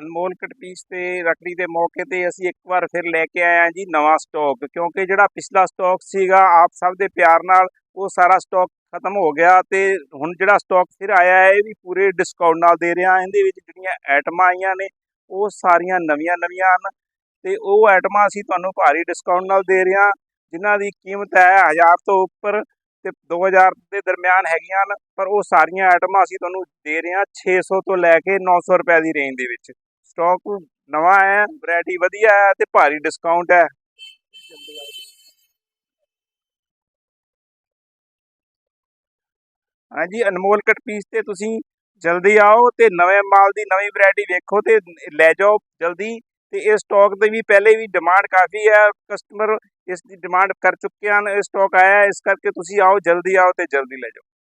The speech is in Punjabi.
ਅਨਮੋਲ ਕਟਪੀਸ ਤੇ ਰੱਖੜੀ ਦੇ ਮੌਕੇ ਤੇ ਅਸੀਂ ਇੱਕ ਵਾਰ ਫਿਰ ਲੈ ਕੇ ਆਏ ਹਾਂ ਜੀ ਨਵਾਂ ਸਟਾਕ ਕਿਉਂਕਿ ਜਿਹੜਾ ਪਿਛਲਾ ਸਟਾਕ ਸੀਗਾ, ਆਪ ਸਭ ਦੇ ਪਿਆਰ ਨਾਲ ਉਹ ਸਾਰਾ ਸਟਾਕ ਖਤਮ ਹੋ ਗਿਆ ਤੇ ਹੁਣ ਜਿਹੜਾ ਸਟਾਕ ਫਿਰ ਆਇਆ ਹੈ, ਇਹ ਵੀ ਪੂਰੇ ਡਿਸਕਾਊਂਟ ਨਾਲ ਦੇ ਰਿਹਾ। ਇਹਦੇ ਵਿੱਚ ਜਿਹੜੀਆਂ ਆਈਟਮਾਂ ਆਈਆਂ ਨੇ, ਉਹ ਸਾਰੀਆਂ ਨਵੀਆਂ ਨਵੀਆਂ ਹਨ ਤੇ ਉਹ ਆਈਟਮਾਂ ਅਸੀਂ ਤੁਹਾਨੂੰ ਭਾਰੀ ਡਿਸਕਾਊਂਟ ਨਾਲ ਦੇ ਰਹੇ ਹਾਂ, ਜਿਨ੍ਹਾਂ ਦੀ ਕੀਮਤ ਹੈ 1000 ਤੋਂ ਉੱਪਰ ਤੇ 2000 ਦੇ ਦਰਮਿਆਨ ਹੈਗੀਆਂ ਹਨ, ਪਰ ਉਹ ਸਾਰੀਆਂ ਆਈਟਮਾਂ ਅਸੀਂ ਤੁਹਾਨੂੰ ਦੇ ਰਹੇ ਹਾਂ 600 ਤੋਂ ਲੈ ਕੇ 900 ਰੁਪਏ ਦੀ ਰੇਂਜ ਦੇ ਵਿੱਚ। ਸਟਾਕ ਨਵਾਂ ਹੈ ਵੈਰਾਈਟੀ ਵਧੀਆ ਹੈ ਤੇ ਭਾਰੀ ਡਿਸਕਾਊਂਟ ਹੈ। ਹਾਂਜੀ, ਅਨਮੋਲ ਕਟ ਪੀਸ ਤੇ ਤੁਸੀਂ ਜਲਦੀ ਆਓ ਤੇ ਨਵੇਂ ਮਾਲ ਦੀ ਨਵੀਂ ਵੈਰਾਈਟੀ ਵੇਖੋ ਤੇ ਲੈ ਜਾਓ ਜਲਦੀ ਤੇ ਇਸ ਸਟਾਕ ਦੀ ਵੀ ਪਹਿਲੇ ਵੀ ਡਿਮਾਂਡ ਕਾਫੀ ਹੈ ਕਸਟਮਰ ਇਸ ਦੀ ਡਿਮਾਂਡ ਕਰ ਚੁੱਕੇ ਹਨ, ਇਹ ਸਟਾਕ ਆਇਆ ਇਸ ਕਰਕੇ ਤੁਸੀਂ ਆਓ, ਜਲਦੀ ਆਓ ਤੇ ਜਲਦੀ ਲੈ ਜਾਓ।